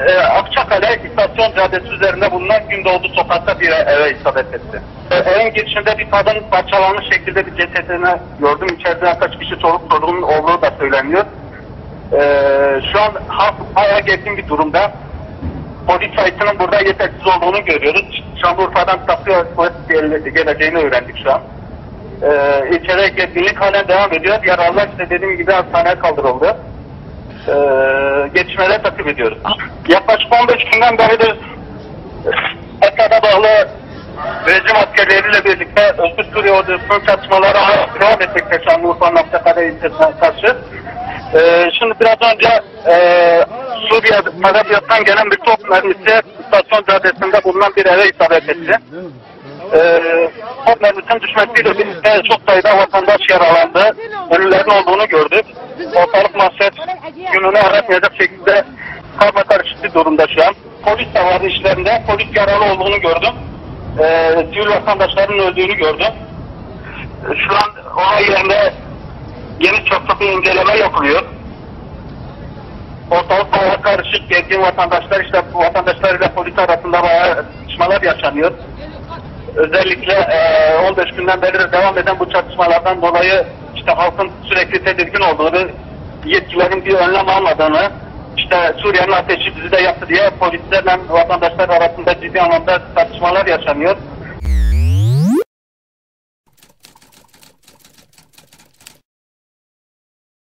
e, Akçakale İstasyon Caddesi üzerinde bulunan Gündoğdu sokakta bir eve isabet etti. E, evin girişinde bir kadın parçalanmış şekilde bir cesedini gördüm. İçeride kaç kişi çoluk çocuğun olduğu da söyleniyor. E, şu an halk bayağı gergin bir durumda. Polis sayısının burada yetersiz olduğunu görüyoruz. Şanlıurfa'dan polis gele- geleceğini öğrendik şu an. Ee, ilçede gerginlik halen devam ediyor. Yaralılar işte dediğim gibi hastaneye kaldırıldı. Gelişmeleri takip ediyoruz. Yaklaşık 15 günden beridir Hakka'da bağlı rejim askerleriyle birlikte Özgür Suriye Ordusu'nun çatışmaları devam etmekte Şanlıurfa'nın Hakka'da ilçesine karşı. Ee, şimdi biraz önce e, Suriye tarafından gelen bir top mermisi istasyon caddesinde bulunan bir eve isabet etti. Ee, top mermisinin düşmesiyle birlikte çok sayıda vatandaş yaralandı. Ölülerin olduğunu gördük. Ortalık mahset gününü aratmayacak şekilde karma karışık bir durumda şu an. Polis de vardı işlerinde. Polis yaralı olduğunu gördüm. Sivil vatandaşların öldüğünü gördüm. Ee, Şu an olay yerinde geniş çaplı inceleme yapılıyor. Ortalık bayağı karışık, gergin vatandaşlar işte bu vatandaşlarıyla polis arasında bayağı çatışmalar yaşanıyor. Özellikle e, 15 günden beri de devam eden bu çatışmalardan dolayı işte halkın sürekli tedirgin olduğunu, yetkililerin bir önlem almadığını, işte Suriye'nin ateşi bizi de yaptı diye polislerle vatandaşlar arasında ciddi anlamda tartışmalar yaşanıyor.